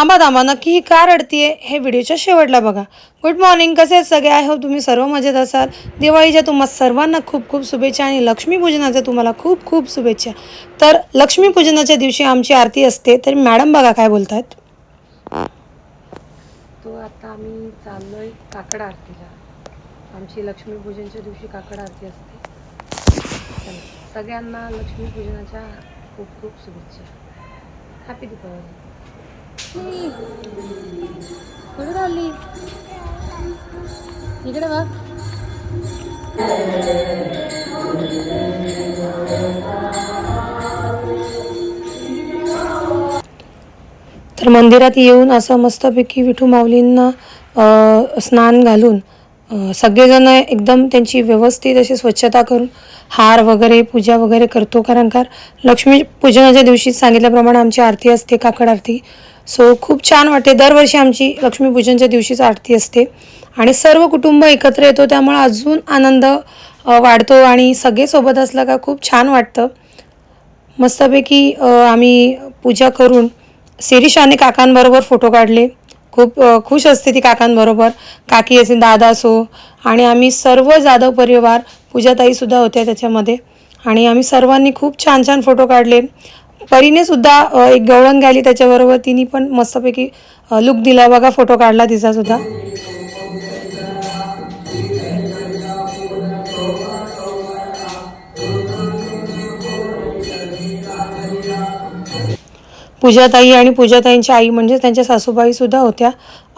थांबा थांबा नक्की ही का अडतीये हे व्हिडिओच्या शेवटला बघा. गुड मॉर्निंग कसे आहेत सगळे? आहे हो तुम्ही सर्व मजेत असाल. दिवाळीच्या तुम्हा सर्वांना खूप खूप शुभेच्छा आणि लक्ष्मीपूजनाच्या तुम्हाला खूप खूप शुभेच्छा. तर लक्ष्मीपूजनाच्या दिवशी आमची आरती असते. तर मॅडम बघा काय बोलतात तो आता आम्ही चाललोय काकड आरतीला. आमची लक्ष्मीपूजनच्या दिवशी काकड आरती असते. सगळ्यांना लक्ष्मीपूजनाच्या खूप खूप शुभेच्छा. हॅपी कुठे चालली इकडे बघ तर मंदिरात येऊन असं मस्तपैकी विठू माऊलींना स्नान घालून सगळेजण एकदम त्यांची व्यवस्थित अशी स्वच्छता करून हार वगैरे पूजा वगैरे करतो. कारण का लक्ष्मी पूजनाच्या दिवशी सांगितल्याप्रमाणे आमची आरती असते काकड आरती. सो खूप छान वाटते. दरवर्षी आमची लक्ष्मीपूजनच्या दिवशीच आरती असते. आणि सर्व कुटुंब एकत्र येतो त्यामुळे अजून आनंद वाढतो आणि सगळे सोबत असलं का खूप छान वाटतं. मस्तपैकी आम्ही पूजा करून शिरीष आणि काकांबरोबर फोटो काढले. खूप खुश असते ती काकांबरोबर. काकी असेल दादा असो. आणि आम्ही सर्व जाधव परिवार पूजाताईसुद्धा होत्या त्याच्यामध्ये. आणि आम्ही सर्वांनी खूप छान छान फोटो काढले. परीने सुद्धा एक गवळण गायली त्याच्याबरोबर. तिने पण मस्तपैकी लुक दिला. बघा फोटो काढला तिचासुद्धा पूजाताई आणि पूजाताईंची आई म्हणजे त्यांच्या सासूबाई सुद्धा होत्या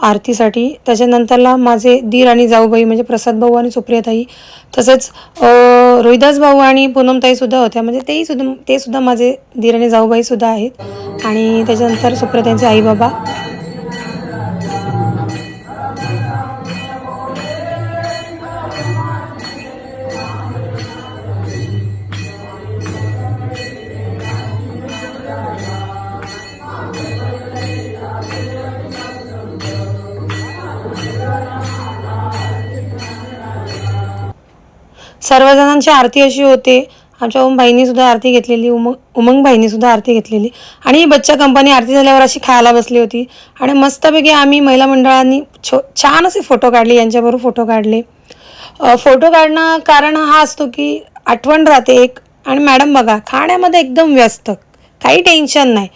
आरतीसाठी. त्याच्यानंतरला माझे दीर आणि जाऊबाई म्हणजे प्रसाद भाऊ आणि सुप्रियाताई. तसंच रोहिदास भाऊ आणि पूनमताई सुद्धा होत्या. म्हणजे तेही सुद्धा ते सुद्धा माझे दीर आणि जाऊबाई सुद्धा आहेत. आणि त्याच्यानंतर सुप्रियाताईंचे आई सर्वजणांची आरती अशी होते. आमच्या ओम भाईनीसुद्धा आरती घेतलेली उमंग उमंग भाईनीसुद्धा आरती घेतलेली. आणि ही बच्चा कंपनी आरती झाल्यावर अशी खायला बसली होती. आणि मस्तपैकी आम्ही महिला मंडळांनी छो छान असे फोटो काढले यांच्याबरोबर फोटो काढले. फोटो काढणं कारण हा असतो की आठवण राहते एक. आणि मॅडम बघा खाण्यामध्ये एकदम व्यस्त. काही टेन्शन नाही.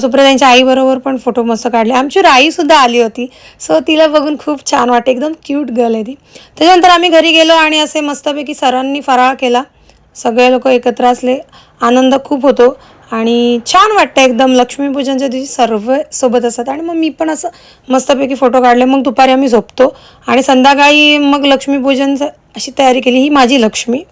सुप्रताईंच्या आईबरोबर पण फोटो मस्त काढले. आमची राईसुद्धा आली होती. सो तिला बघून खूप छान वाटते एकदम क्यूट गर्ल आहे ती. त्याच्यानंतर आम्ही घरी गेलो आणि असे मस्तपैकी सरांनी फराळ केला. सगळे लोक एकत्र असले. आनंद खूप होतो. आणि छान वाटतं एकदम. लक्ष्मीपूजनच्या दिवशी सर्व सोबत असतात. आणि मग मी पण असं मस्तपैकी फोटो काढले. मग दुपारी आम्ही झोपतो. आणि संध्याकाळी मग लक्ष्मीपूजनचं अशी तयारी केली. ही माझी लक्ष्मी.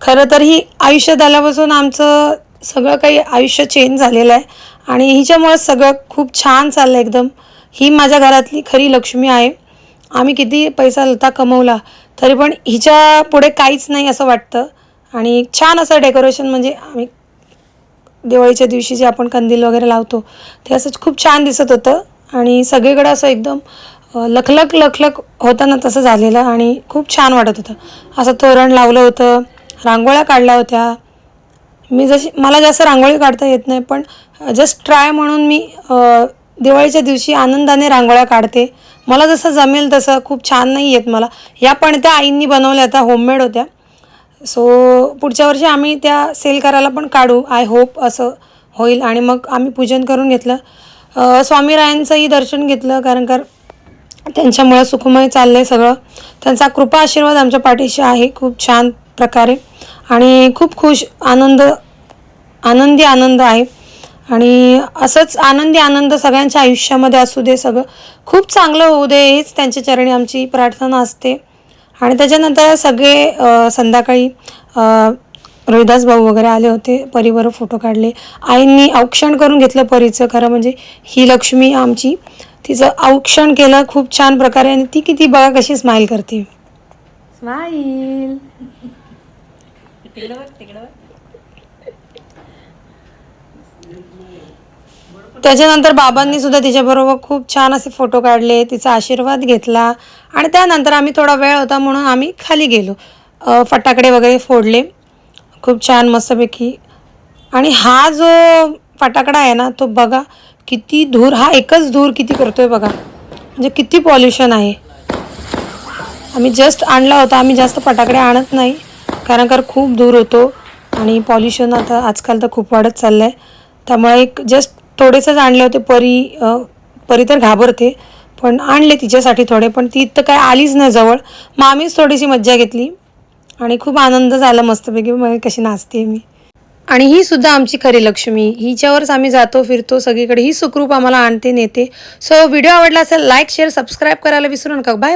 खरं तर ही आयुष्यात आल्यापासून आमचं सगळं काही आयुष्य चेंज झालेलं आहे. आणि हिच्यामुळे सगळं खूप छान चाललं एकदम. ही माझ्या घरातली खरी लक्ष्मी आहे. आम्ही किती पैसा लता कमवला तरी पण हिच्या पुढे काहीच नाही असं वाटतं. आणि छान असं डेकोरेशन म्हणजे आम्ही दिवाळीच्या दिवशी जे आपण कंदील वगैरे लावतो ते असं खूप छान दिसत होतं. आणि सगळीकडे असं एकदम लखलख लखलख होताना तसं झालेलं आणि खूप छान वाटत होतं. असं तोरण लावलं होतं रांगोळ्या काढल्या होत्या. मी जशी मला जास्त रांगोळी काढता येत नाही पण जस्ट ट्राय म्हणून मी दिवाळीच्या दिवशी आनंदाने रांगोळ्या काढते. मला जसं जमेल तसं खूप छान नाही येत मला. या पण त्या आईंनी बनवल्या त्या होममेड होत्या. सो पुढच्या वर्षी आम्ही त्या सेल करायला पण काढू. आय होप असं होईल आणि मग आम्ही पूजन करून घेतलं. स्वामीरायांचंही दर्शन घेतलं कारण का त्यांच्यामुळे सुखमय चाललं आहे सगळं. त्यांचा कृपा आशीर्वाद आमच्या पाठीशी आहे खूप छान प्रकारे. आणि खूप खुश आनंद आनंदी आनंद आहे. आणि असंच आनंदी आनंद सगळ्यांच्या आयुष्यामध्ये असू दे सगळं. खूप चांगलं होऊ दे हेच त्यांच्या चरणी आमची प्रार्थना असते. आणि त्याच्यानंतर सगळे संध्याकाळी रोहिदास भाऊ वगैरे आले होते परीवर फोटो काढले. आईंनी औक्षण करून घेतलं परीचं खरं म्हणजे ही लक्ष्मी आमची. तिचं औक्षण केलं खूप छान प्रकारे. आणि ती किती बघा कशी स्माईल करते. स्माईल त्याच्यानंतर बाबांनी सुद्धा तिच्याबरोबर खूप छान असे फोटो काढले तिचा आशीर्वाद घेतला आणि त्यानंतर आम्ही थोडा वेळ होता म्हणून आम्ही खाली गेलो. फटाकडे वगैरे फोडले. खूप छान मस्तपैकी. आणि हा जो फटाकडा आहे ना तो बघा किती धूर हा एकच धूर किती करतोय बघा. म्हणजे किती पॉल्युशन आहे. आम्ही जस्ट आणला होता आम्ही जास्त फटाकडे आणत नाही. कारण का खूप दूर होतो आणि पॉल्युशन आता आजकाल तर खूप वाढत चाललं आहे त्यामुळे एक जस्ट थोडेसंच आणले होते परी परी तर घाबरते पण आणले तिच्यासाठी थोडे पण ती तर काय आलीच नाही जवळ. मग आम्हीच थोडीशी मज्जा घेतली आणि खूप आनंद झाला मस्तपैकी मग कशी नाचते मी. आणि ही सुद्धा आमची खरी लक्ष्मी. हिच्यावरच आम्ही जातो फिरतो सगळीकडे. ही सुखरूप आम्हाला आणते नेते. सो व्हिडिओ आवडला असेल लाईक शेअर सबस्क्राईब करायला विसरू नका. बाय